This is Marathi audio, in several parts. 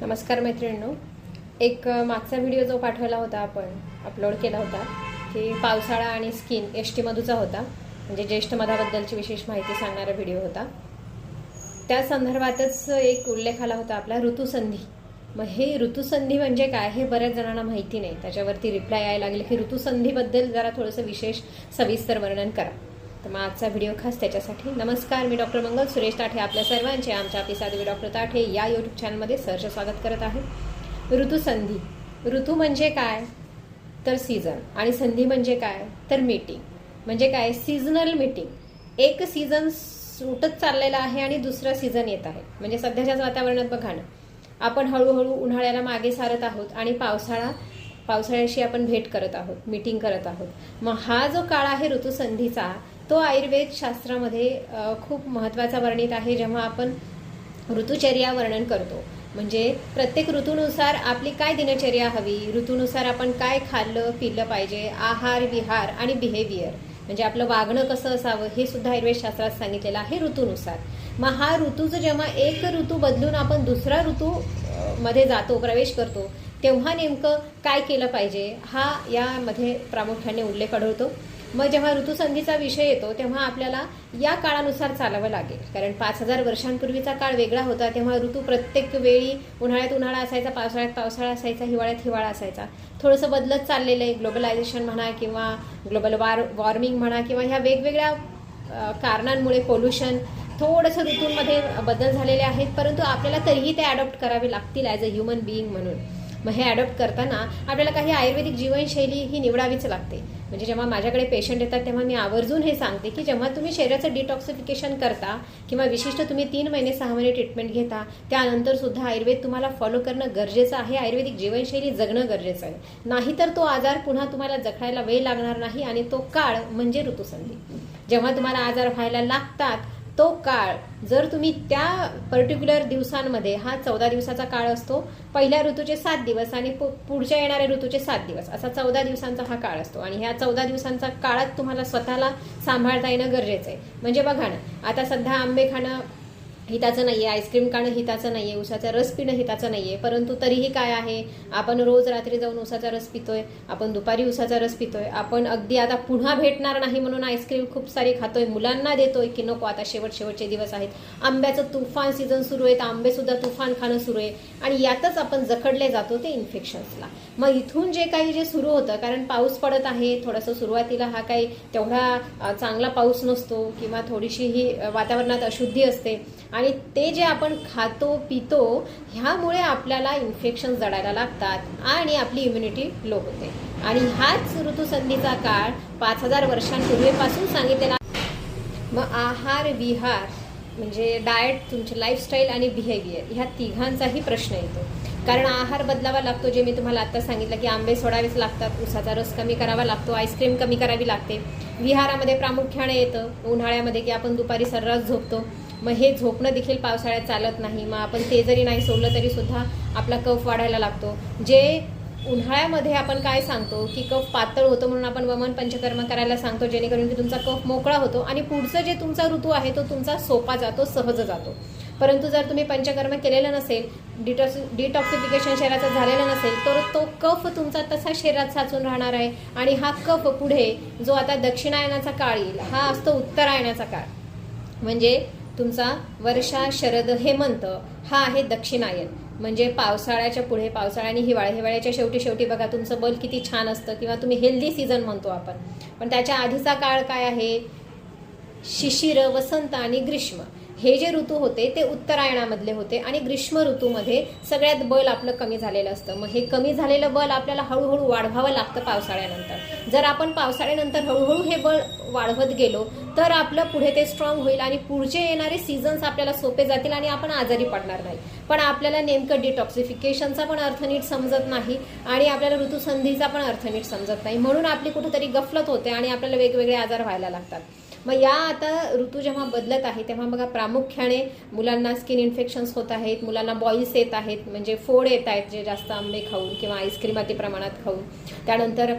नमस्कार मैत्रिणींनो. एक मागचा व्हिडिओ जो पाठवला होता आपण अपलोड केला होता की पावसाळा आणि स्किन एस टी मधूचा होता. म्हणजे ज्येष्ठ मधाबद्दलची विशेष माहिती सांगणारा व्हिडिओ होता. त्या संदर्भातच एक उल्लेख आला होता आपला ऋतुसंधी. मग हे ऋतुसंधी म्हणजे काय हे बऱ्याच जणांना माहिती नाही. त्याच्यावरती रिप्लाय यायला लागले की ऋतुसंधीबद्दल जरा थोडंसं विशेष सविस्तर वर्णन करा. तर मग आजचा व्हिडिओ खास त्याच्यासाठी. नमस्कार मी डॉक्टर मंगल सुरेश ताठे आपल्या सर्वांचे. आमच्या आपली साधवी डॉक्टर ताठे या यूट्यूब चॅनलमध्ये सहर्ष स्वागत करत आहे. ऋतुसंधी ऋतू म्हणजे काय? तर सीझन आणि संधी म्हणजे काय? तर मीटिंग म्हणजे काय? सीझनल मीटिंग एक सीझन सुटत चाललेला आहे आणि दुसरा सीझन येत आहे. म्हणजे सध्याच्याच वातावरणात बघा ना. आपण हळूहळू उन्हाळ्याला मागे सारत आहोत आणि पावसाळा पावसाळ्याशी आपण भेट करत आहोत मीटिंग करत आहोत. मग हा जो काळ आहे ऋतुसंधीचा तो आयुर्वेद शास्त्रामध्ये खूप महत्त्वाचा वर्णित आहे जेव्हा आपण ऋतुचर्या वर्णन करतो. म्हणजे प्रत्येक ऋतूनुसार आपली काय दिनचर्या हवी? ऋतूनुसार आपण काय खाल्लं पिलं पाहिजे? आहार विहार आणि बिहेवियर म्हणजे आपलं वागणं कसं असावं हे सुद्धा आयुर्वेद शास्त्रात सांगितलेलं आहे ऋतूनुसार. मग हा ऋतूचं जेव्हा एक ऋतू बदलून आपण दुसरा ऋतू मध्ये जातो प्रवेश करतो तेव्हा नेमकं काय केलं पाहिजे? हा यामध्ये प्रामुख्याने उल्लेख आढळतो. मग जेव्हा ऋतुसंधीचा विषय येतो तेव्हा आपल्याला या काळानुसार चालावं लागेल. कारण पाच हजार वर्षांपूर्वीचा काळ वेगळा होता तेव्हा ऋतू प्रत्येक वेळी उन्हाळ्यात उन्हाळा असायचा पावसाळ्यात पावसाळा असायचा हिवाळ्यात हिवाळा असायचा. थोडंसं बदलत चाललेलं आहे ग्लोबलायझेशन म्हणा किंवा ग्लोबल वॉर वॉर्मिंग म्हणा किंवा ह्या वेगवेगळ्या कारणांमुळे पोल्युशन थोडंसं ऋतूंमध्ये बदल झालेले आहेत परंतु आपल्याला तरीही ते अडॉप्ट करावे लागतील ॲज अ ह्युमन बिईंग म्हणून. मग हे ॲडॉप्ट करताना आपल्याला काही आयुर्वेदिक जीवनशैली ही निवडावीच लागते. म्हणजे जेव्हा माझ्याकडे पेशंट येतात तेव्हा मी आवर्जून हे सांगते की जेव्हा तुम्ही शरीराचं डिटॉक्सिफिकेशन करता किंवा विशिष्ट तुम्ही तीन महिने सहा महिने ट्रीटमेंट घेता त्यानंतर सुद्धा आयुर्वेद तुम्हाला फॉलो करणं गरजेचं आहे. आयुर्वेदिक जीवनशैली जगणं गरजेचं आहे. नाहीतर तो आजार पुन्हा तुम्हाला जखडायला वेळ लागणार नाही आणि तो काळ म्हणजे ऋतुसंधी. जेव्हा तुम्हाला आजार व्हायला लागतात तो काळ जर तुम्ही त्या पर्टिक्युलर दिवसांमध्ये हा चौदा दिवसाचा काळ असतो पहिल्या ऋतूचे सात दिवस आणि पु- पुढच्या येणाऱ्या ऋतूचे सात दिवस असा चौदा दिवसांचा हा काळ असतो. आणि ह्या चौदा दिवसांचा काळात तुम्हाला स्वतःला सांभाळता येणं गरजेचं आहे. म्हणजे बघा ना आता सध्या आंबे खाणं हिताचं नाही आहे आईस्क्रीम खाणं हिताचं नाही आहे उसाचा रस पिणं हिताचं आहे परंतु तरीही काय आहे? आपण रोज रात्री जाऊन उसाचा रस पितोय आपण दुपारी उसाचा रस पितोय. आपण अगदी आता पुन्हा भेटणार नाही म्हणून आईस्क्रीम खूप सारी खातोय मुलांना देतोय की नको आता शेवट शेवटचे दिवस आहेत. आंब्याचं तुफान सीझन सुरू आहे तर आंबेसुद्धा तुफान खाणं सुरू आहे. आणि यातच आपण जखडले जातो ते इन्फेक्शन्सला मग इथून जे काही जे सुरू होतं कारण पाऊस पडत आहे थोडंसं सुरुवातीला हा काही तेवढा चांगला पाऊस नसतो किंवा थोडीशी ही वातावरणात अशुद्धी असते. आणि ते जे आपण खातो पितो ह्यामुळे आपल्याला इन्फेक्शन जडायला लागतात आणि आपली इम्युनिटी लो होते. आणि हाच ऋतुसंधीचा काळ पाच हजार वर्षांपूर्वीपासून सांगितलेला मग आहार विहार म्हणजे डाएट तुमचे लाईफस्टाईल आणि बिहेवियर ह्या तिघांचाही प्रश्न येतो. कारण आहार बदलावा लागतो जे मी तुम्हाला आता सांगितलं की आंबे सोडावेच लागतात उसाचा रस कमी करावा लागतो आईस्क्रीम कमी करावी लागते. विहारामध्ये प्रामुख्याने येतं उन्हाळ्यामध्ये की आपण दुपारी सर्रास झोपतो. मग हे झोपणं देखील पावसाळ्यात चालत नाही. मग आपण ते जरी नाही सोडलं तरी सुद्धा आपला कफ वाढायला लागतो. जे उन्हाळ्यामध्ये आपण काय सांगतो की कफ पातळ होतो म्हणून आपण वमन पंचकर्म करायला सांगतो जेणेकरून की तुमचा कफ मोकळा होतो आणि पुढचं जे तुमचा ऋतू आहे तो तुमचा सोपा जातो सहज जातो. परंतु जर तुम्ही पंचकर्म केलेलं नसेल डिटॉक्स डिटॉक्सिफिकेशन शरीराचं झालेलं नसेल तर तो कफ तुमचा तसा शरीरात साचून राहणार आहे आणि हा कफ पुढे जो आता दक्षिणायनाचा काळ येईल हा असतो उत्तरायणाचा काळ. म्हणजे तुमचा वर्षा शरद हेमंत हा आहे दक्षिणायन. म्हणजे पावसाळ्याच्या पुढे पावसाळा आणि हिवाळा हिवाळ्याच्या शेवटी शेवटी बघा तुमचं बल किती छान असतं किंवा तुम्ही हेल्दी सीझन म्हणतो आपण. पण त्याच्या आधीचा काळ काय आहे? शिशिर वसंत आणि ग्रीष्म. हे जे ऋतू होते ते उत्तरायणामधले होते आणि ग्रीष्म ऋतूमध्ये सगळ्यात बल आपलं कमी झालेलं असतं. मग हे कमी झालेलं बल आपल्याला हळूहळू वाढवावं लागतं पावसाळ्यानंतर. जर आपण पावसाळ्यानंतर हळूहळू हे बळ वाढवत गेलो तर आपलं पुढे ते स्ट्रॉंग होईल आणि पुढचे येणारे सीझन्स आपल्याला सोपे जातील आणि आपण आजारी पडणार नाही. पण आपल्याला नेमकं डिटॉक्सिफिकेशनचा पण अर्थ नीट समजत नाही आणि आपल्याला ऋतुसंधीचा पण अर्थ नीट समजत नाही. म्हणून आपली कुठेतरी गफलत होते आणि आपल्याला वेगवेगळे आजार व्हायला लागतात. मग या आता ऋतू जेव्हा बदलत आहे तेव्हा बघा प्रामुख्याने मुलांना स्किन इन्फेक्शन्स होत आहेत मुलांना बॉईल्स येत आहेत म्हणजे फोड येत आहेत जे जास्त आंबे खाऊन किंवा आईस्क्रीम अति प्रमाणात खाऊन. त्यानंतर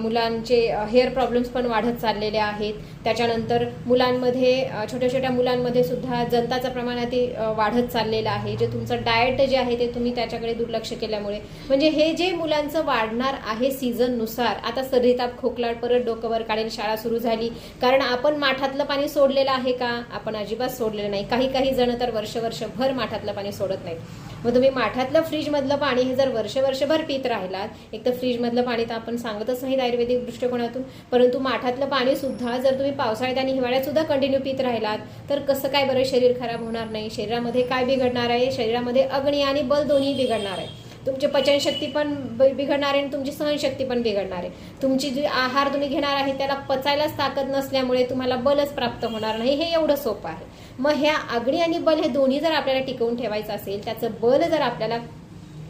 मुलांचे हेअर प्रॉब्लेम्स पण वाढत चाललेले आहेत. त्याच्यानंतर मुलांमध्ये छोट्या छोट्या मुलांमध्ये सुद्धा जंताचं प्रमाण अति वाढत चाललेलं आहे. जे तुमचं डाएट जे आहे ते तुम्ही त्याच्याकडे दुर्लक्ष केल्यामुळे. म्हणजे हे जे मुलांचं वाढणार आहे सीझननुसार आता सर्दी ताप खोकला परत डोकं वर काढेल शाळा सुरू झाली. कारण आपण माठातलं पाणी सोडलेलं आहे का? आपण अजिबात सोडलेलं नाही. काही काही जण तर वर्ष वर्षभर माठातलं पाणी सोडत नाहीत. मग तुम्ही माठातलं फ्रीजमधलं पाणी हे जर वर्ष वर्षभर पित राहिलात एक तर फ्रीजमधलं पाणी तर आपण सांगतच नाही आयुर्वेदिक दृष्टिकोनातून परंतु माठातलं पाणी सुद्धा जर तुम्ही पावसाळ्यात आणि हिवाळ्यात सुद्धा कंटिन्यू पित राहिलात तर कसं काय बरं शरीर खराब होणार नाही? शरीरामध्ये काय बिघडणार आहे? शरीरामध्ये अग्नी आणि बल दोन्ही बिघडणार आहे. तुमची पचनशक्ती पण ब- बिघडणार आहे आणि तुमची सहनशक्ती पण बिघडणार. आहे तुमची जी आहार तुम्ही घेणार आहे त्याला पचायलाच ताकद नसल्यामुळे तुम्हाला बलच प्राप्त होणार नाही. हे एवढं सोपं आहे. मग ह्या अग्नी आणि बल हे दोन्ही जर आपल्याला टिकवून ठेवायचं असेल त्याचं बल जर आपल्याला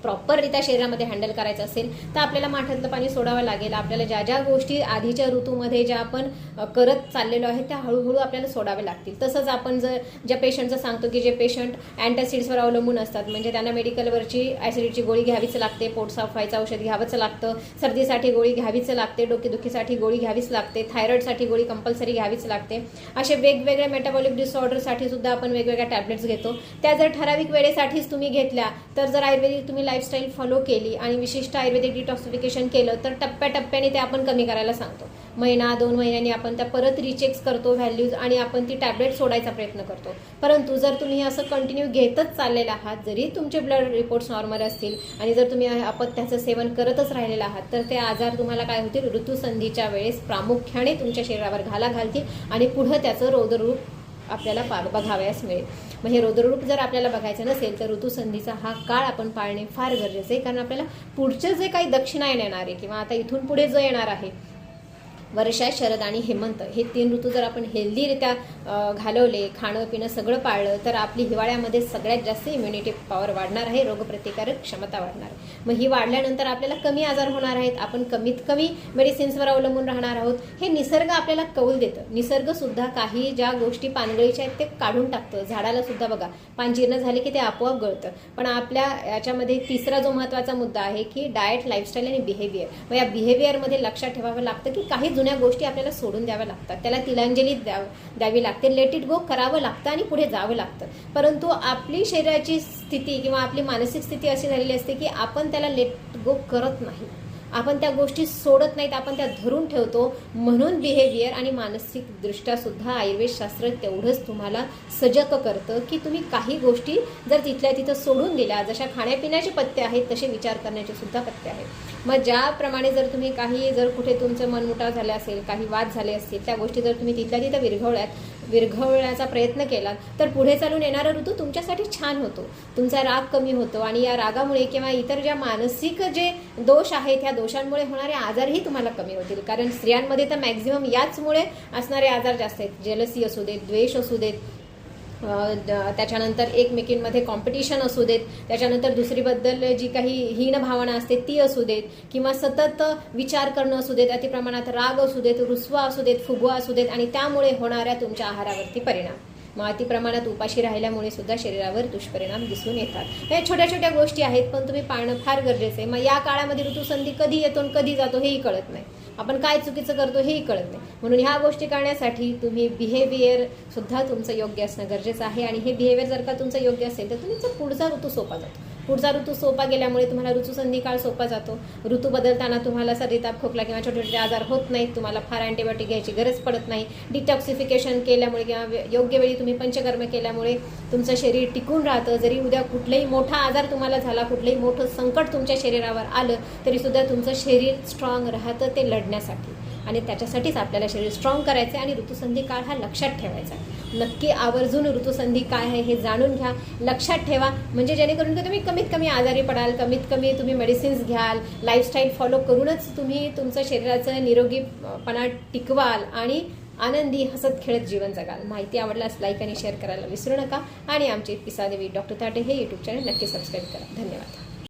प्रॉपररित्या शरीरामध्ये हँडल करायचं असेल तर आपल्याला माठातलं पाणी सोडावं लागेल. आपल्याला ज्या ज्या गोष्टी आधीच्या ऋतूमध्ये ज्या आपण करत चाललेलो आहे त्या हळूहळू आपल्याला सोडाव्या लागतील. तसंच आपण जर ज्या पेशंटचं सांगतो की जे पेशंट अँटासिड्सवर अवलंबून असतात म्हणजे त्यांना मेडिकलवरची ॲसिडची गोळी घ्यावीच लागते पोट साफ व्हायचं औषध घ्यावंच लागतं सर्दीसाठी गोळी घ्यावीच लागते डोकेदुखीसाठी गोळी घ्यावीच लागते थायरॉईडसाठी गोळी कंपल्सरी घ्यावीच लागते. असे वेगवेगळ्या मेटाबॉलिक डिसऑर्डरसाठी सुद्धा आपण वेगवेगळ्या टॅबलेट्स घेतो. त्या जर ठराविक वेळेसाठीच तुम्ही घेतल्या तर जर आयुर्वेदिक तुम्ही लाईफस्टाईल फॉलो केली आणि विशिष्ट आयुर्वेदिक डिटॉक्सिफिकेशन केलं तर टप्प्याटप्प्याने ते आपण कमी करायला सांगतो. महिना दोन महिन्यांनी आपण त्या परत रिचेक्स करतो व्हॅल्यूज आणि आपण ती टॅबलेट सोडायचा प्रयत्न करतो. परंतु जर तुम्ही असं कंटिन्यू घेतच चाललेला आहात जरी तुमचे ब्लड रिपोर्ट्स नॉर्मल असतील आणि जर तुम्ही अपत्याचं सेवन करतच राहिलेलं आहात तर ते आजार तुम्हाला काय होतील? ऋतुसंधीच्या वेळेस प्रामुख्याने तुमच्या शरीरावर घाला घालतील आणि पुढं त्याचं रौद्ररूप आपल्याला पा बघावयास मिळेल. मग हे रुद्ररूप जर आपल्याला बघायचं नसेल तर ऋतुसंधीचा हा काळ आपण पाळणे फार गरजेचं आहे. कारण आपल्याला पुढचे जे काही दक्षिणायन येणार आहे किंवा आता इथून पुढे जो येणार आहे वर्षा शरद आणि हेमंत हे तीन ऋतू जर आपण हेल्दीरित्या घालवले खाणं पिणं सगळं पाळलं तर आपली हिवाळ्यामध्ये सगळ्यात जास्त इम्युनिटी पॉवर वाढणार आहे रोगप्रतिकारक क्षमता वाढणार आहे. मग ही वाढल्यानंतर आपल्याला कमी आजार होणार आहेत आपण कमीत कमी मेडिसिन्सवर अवलंबून राहणार आहोत. हे निसर्ग आपल्याला कौल देतं. निसर्गसुद्धा काही ज्या गोष्टी पानगळीच्या आहेत ते काढून टाकतं. झाडाला सुद्धा बघा पानजीर्ण झाले की ते आपोआप गळतं. पण आपल्या याच्यामध्ये तिसरा जो महत्त्वाचा मुद्दा आहे की डाएट लाईफस्टाईल आणि बिहेवियर मग या बिहेवियरमध्ये लक्षात ठेवावं लागतं की काही जुन्या गोष्टी आपल्याला सोडून द्याव्या लागतात. त्याला तिलांजली द्याव द्यावी लागते. लेट इट गो करावं लागतं आणि पुढे जावं लागतं. परंतु आपली शरीराची स्थिती किंवा आपली मानसिक स्थिती अशी झालेली असते की आपण त्याला लेट गो करत नाही. आपण त्या गोष्टी सोडत नाहीत आपण त्या धरून ठेवतो. म्हणून बिहेवियर आणि मानसिक दृष्ट्या सुद्धा आयुर्वेद शास्त्र तेवढंच तुम्हाला सजग करतं की तुम्ही काही गोष्टी जर तिथल्या तिथं सोडून दिल्या जशा खाण्यापिण्याचे पत्ते आहेत तसे विचार करण्याचे सुद्धा पत्ते आहेत. मग ज्याप्रमाणे जर तुम्ही काही जर कुठे तुमचं मनमुटाव झाले असेल काही वाद झाले असतील त्या गोष्टी जर तुम्ही तिथल्या तिथं विरघवल्यात विरघवण्याचा प्रयत्न केला तर पुढे चालून येणारा ऋतू तुमच्यासाठी छान होतो. तुमचा राग कमी होतो आणि या रागामुळे किंवा इतर ज्या मानसिक जे दोष आहेत ह्या दोषांमुळे होणारे आजारही तुम्हाला कमी होतील. कारण स्त्रियांमध्ये तर मॅक्झिमम याचमुळे असणारे आजार जास्त आहेत. जेलसी असू देत द्वेष असू देत त्याच्यानंतर एकमेकींमध्ये कॉम्पिटिशन असू देत त्याच्यानंतर दुसरीबद्दल जी काही हीन भावना असते ती असू देत किंवा सतत विचार करणं असू देत अतिप्रमाणात राग असू देत रुसवा असू देत फुगवा असू देत आणि त्यामुळे होणाऱ्या तुमच्या आहारावरती परिणाम. मग अतिप्रमाणात उपाशी राहिल्यामुळे सुद्धा शरीरावर दुष्परिणाम दिसून येतात. या छोट्या छोट्या गोष्टी आहेत पण तुम्ही पाळणं फार गरजेचं आहे. मग या काळामध्ये ऋतुसंधी कधी येतो आणि कधी जातो हेही कळत नाही. आपण काय चुकीचं करतो हेही कळत नाही. म्हणून ह्या गोष्टी करण्यासाठी तुम्ही बिहेवियर सुद्धा तुमचं योग्य असणं गरजेचं आहे. आणि हे बिहेवियर जर का तुमचं योग्य असेल तर तुमचा पुढचा ऋतू सोपा जातो. पुढचा ऋतू सोपा गेल्यामुळे तुम्हाला ऋतू काळ सोपा जातो. ऋतू बदलताना तुम्हाला सर्दीताप खोकला किंवा छोटे छोटे आजार होत नाहीत. तुम्हाला फार अँटीबायोटिक घ्यायची गरज पडत नाही. डिटॉक्सिफिकेशन केल्यामुळे किंवा योग्य वेळी तुम्ही पंचकर्म केल्यामुळे तुमचं शरीर टिकून राहतं. जरी उद्या कुठलाही मोठा आजार तुम्हाला झाला कुठलंही मोठं संकट तुमच्या शरीरावर आलं तरी सुद्धा तुमचं शरीर स्ट्रॉंग राहतं ते लढण्यासाठी. आणि त्याच्यासाठीच आपल्याला शरीर स्ट्रॉंग करायचं आहे आणि ऋतुसंधी काळ हा लक्षात ठेवायचा. आहे नक्की आवर्जून ऋतुसंधी काय आहे हे जाणून घ्या. लक्षात ठेवा. म्हणजे जेणेकरून की तुम्ही कमीत कमी आजारी पडाल कमीत कमी तुम्ही मेडिसिन्स घ्याल लाईफस्टाईल फॉलो करूनच तुम्ही तुमचं शरीराचं निरोगीपणा टिकवाल आणि आनंदी हसत खेळत जीवन जगाल. माहिती आवडल्यास लाईक आणि शेअर करायला विसरू नका. आणि आमचे पिसादेवी डॉक्टर ताटे हे यूट्यूब चॅनल नक्की सबस्क्राईब करा. धन्यवाद.